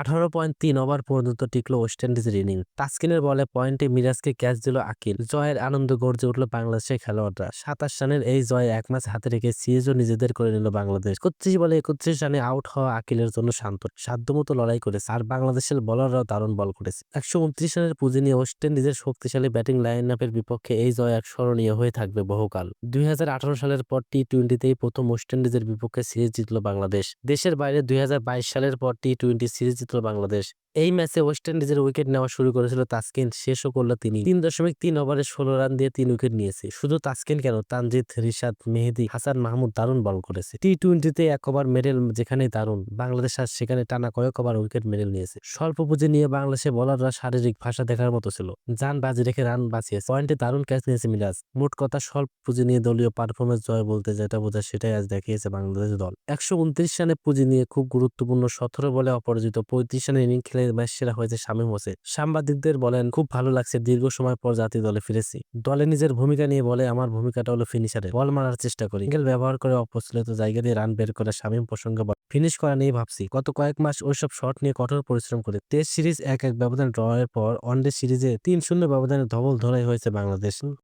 আঠারো পয়েন্ট তিন ওভার পর্যন্ত টিকলো ওয়েস্ট ইন্ডিজের ইনিংস। তাসকিনের বলে পয়েন্টে মিরাজকে ক্যাচ দিল আকিল। জয়ের আনন্দ গর্জে উঠল বাংলাদেশের খেলোয়াড়রা। সাতাশ রানের এই জয়ে এক ম্যাচ হাতে রেখে সিরিজও নিজেদের করে নিল বাংলাদেশ। একত্রিশ বলে একত্রিশ রানে আউট হওয়া আকিলের জন্য শান্ত। সাধ্যমতো লড়াই করেছে আর বাংলাদেশের বলাররাও দারুণ বল করেছে। একশো উনত্রিশ রানের পুঁজি নিয়ে ওয়েস্ট ইন্ডিজের শক্তিশালী ব্যাটিং লাইন আপের বিপক্ষে এই জয় এক স্মরণীয় হয়ে থাকবে বহুকাল। দুই হাজার আঠারো সালের পর টি টোয়েন্টিতেই প্রথম ওয়েস্ট ইন্ডিজের বিপক্ষে সিরিজ জিতল বাংলাদেশ। দেশের বাইরে দুই হাজার বাইশ সালের পর টি টোয়েন্টি সিরিজ জিতল বাংলাদেশ। এই ম্যাচে ওয়েস্ট ইন্ডিজের উইকেট নেওয়া শুরু করেছিল তাসকিন শেষও করল তিনি। তিন দশমিক তিন ওভারে ষোলো রান দিয়ে তিন উইকেট নিয়েছে। শুধু তাসকিন কেন, তানজিদ, রিশাদ, মেহেদি, হাসান মাহমুদ দারুণ বল করেছে। টি টোয়েন্টিতে এক ওভার মেডেল যেখানে দারুণ, বাংলাদেশ আজ সেখানে টানা কয়েক ওভার উইকেট মেডেল নিয়েছে। স্বল্প পুঁজি নিয়ে বাংলাদেশে বলাররা শারীরিক ভাষা দেখার মতো ছিল। যান বাজি রেখে রান বাঁচিয়েছে। পয়েন্টে দারুণ ক্যাচ নিয়েছে মিরাজ। মোট কথা, স্বল্প পুঁজি নিয়ে দলীয় পারফরমেন্স জয় বলতে যেটা বোঝায় সেটাই আজ দেখিয়েছে বাংলাদেশ দল। একশো উনত্রিশ রানে পুঁজি নিয়ে খুব গুরুত্বপূর্ণ সতেরো বলে অপরাজিত পঁয়ত্রিশ ইনিং খেলে ম্যাচ সেরা হয়েছে শামীম হোসেন। সাংবাদিকদের বলেন, খুব ভালো লাগছে, দীর্ঘ সময় পর জাতীয় দলে ফিরেছি। দলে নিজের ভূমিকা নিয়ে বলে, আমার ভূমিকাটা হলো ফিনিশারে বল মারার চেষ্টা করি। সিঙ্গেল ব্যবহার করে অপ্রচলিত জায়গা দিয়ে রান বের করে শামীম প্রসঙ্গে ফিনিশ করা নিয়ে ভাবছি। গত কয়েক মাস ওইসব শট নিয়ে কঠোর পরিশ্রম করে। টেস্ট সিরিজ এক এক ব্যবধান ড্রয়ের পর ওয়ানডে সিরিজে তিন শূন্য ব্যবধানে ধবল ধরাই হয়েছে বাংলাদেশ।